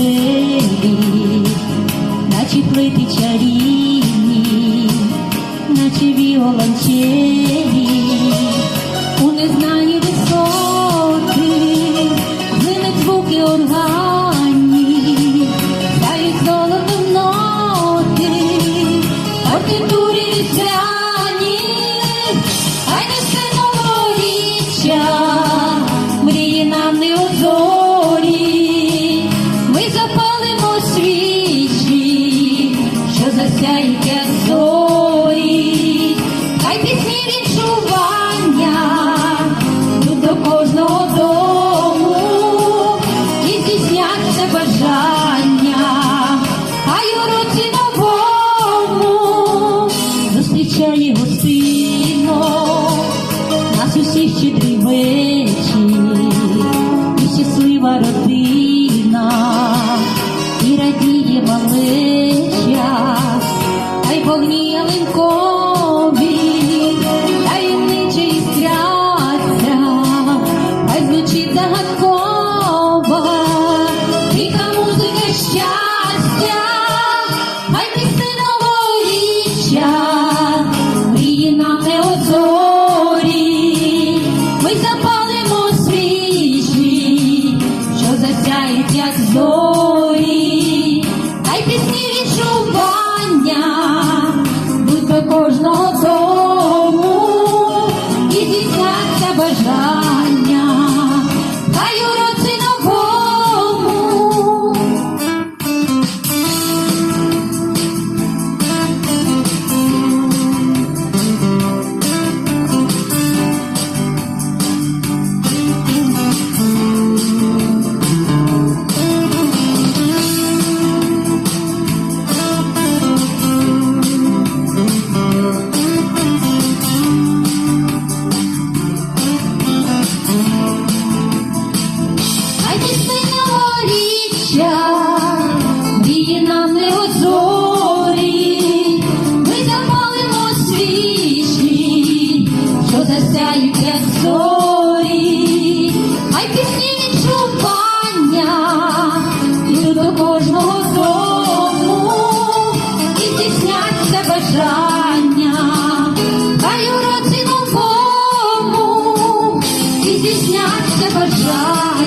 землі, наче плити наче віолончелі, у незнанні висоти, глинуть звуки органів, дають золотом ноти, партиту. до кожного дому і здійсняться бажання, а й у році новому зустрічає гостино нас усіх щедрий вечір і щаслива родина. переживання, будь також. як пісні відчування йдуть до кожного дому і тісняться бажання, хай у році новому і тісняться бажання.